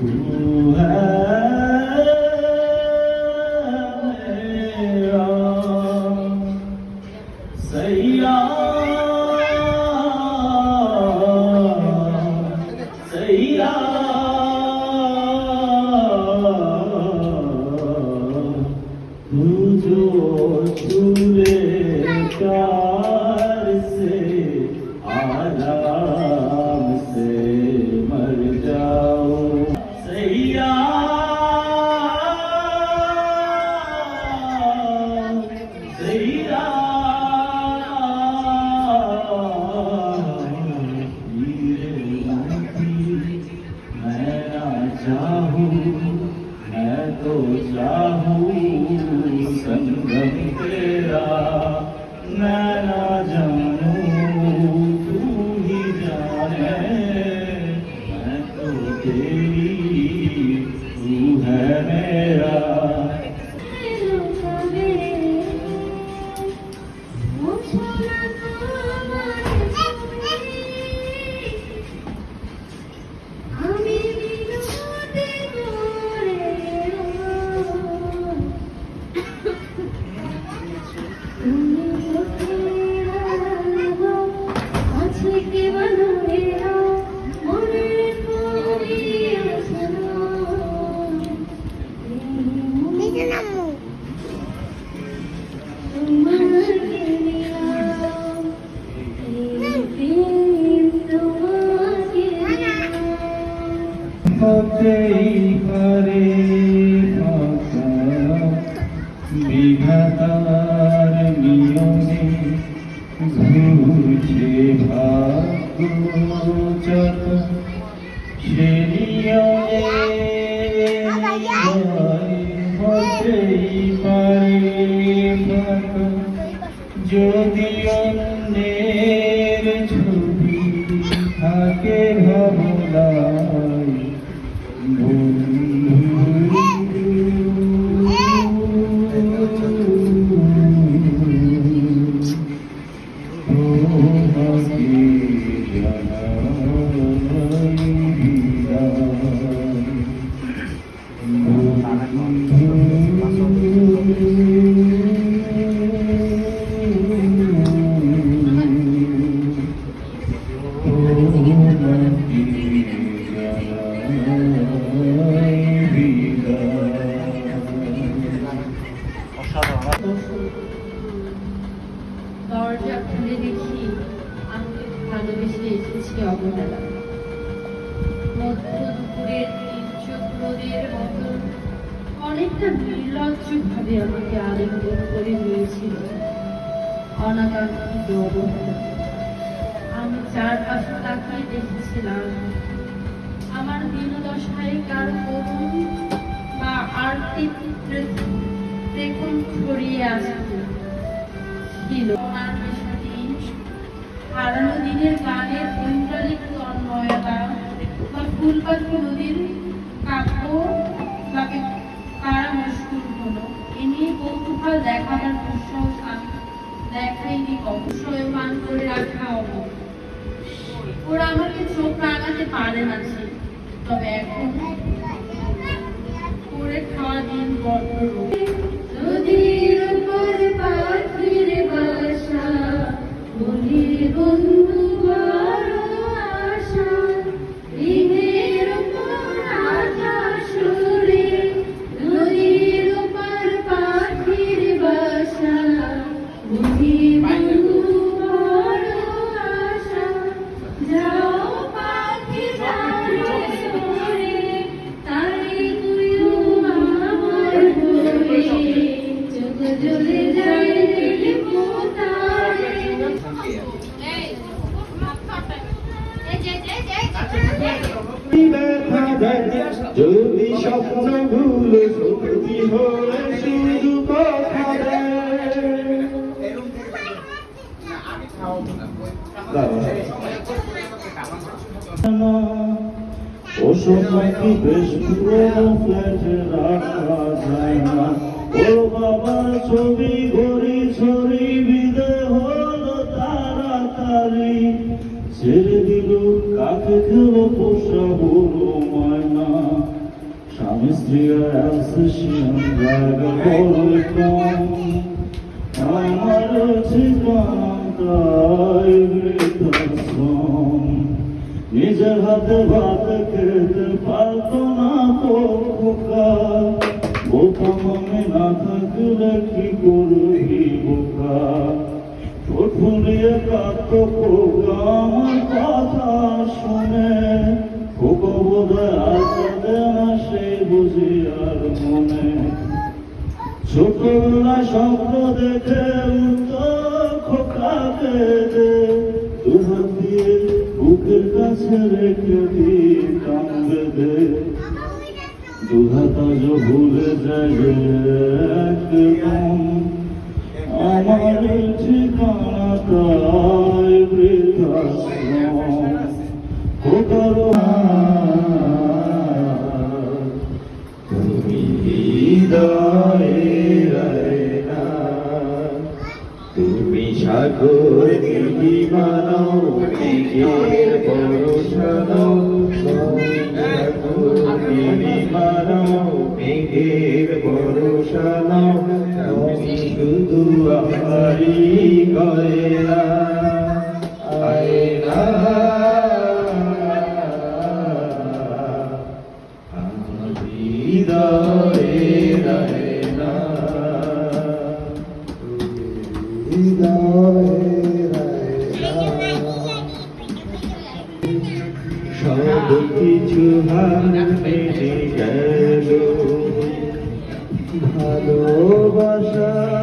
Say yeah. ഇലാഹുവിൻ হতেই পারে ফাঁকা বিধাতার নিয়মে ঘুরছে ভাগ্য সে হতেই পারে যদি অন্যের ছবি থাকে ভাবনায় Yeah. ভালোবেসে অবহেলা অনেকটা নির্লজ্জ ভাবে আমাকে আলিঙ্গন করে নিয়েছিল। অনাকাঙ্ক্ষিত অবহেলা আমি চারপাশে তাকিয়ে দেখেছিলাম, আমার দিনদশায় কার করুণ বা আর্থিক দেখুন ছড়িয়ে আসছে ছিল। ওনার বিষয়টি হারানো দিনের গানের ঐন্দ্রালিক তন্ময়তা বা ফুলপাখি নদীর কাব্য বা কারা মুশকুল হলো এ নিয়ে কৌতূহল দেখাবার দুঃসাহস দেখাইনি অবশ্যয়মান করে রাখা অব ওরা আমাকে চোখ রাঙাতে পারে না তবে এখন করে খাওয়া দিন বড্ড পোতারে দেখা যায় সত্যি হলে শুধু কথা ওসব নাকি বেশ ফ্ল্যাটে রাখা যায় না। ছবি ঘড়ি ছড়ি বিদে হলো তাড়াতাড়ি। ছেড়ে দিল কাকে খেলো পোষা বড় ময়না। স্ত্রীরা আছে শিয়াম জায়গা বড় কম আমার ঠিকানাটাই নিজের হাতে ভাত খেতে স্বপ্ন দেখে উত্তর খোকাকে দে দুহাত দিয়ে বুকের কাছে রেখে দিয়ে কান্দে দে। দুহাত আজ ভুলে যায় যে একদম আমার ঠিকানা তাই বৃদ্ধাশ্রম খোকার মেঘের পরশানো তুমি শুধু আমারি সব কিছু হারিয়ে ভালোবাসা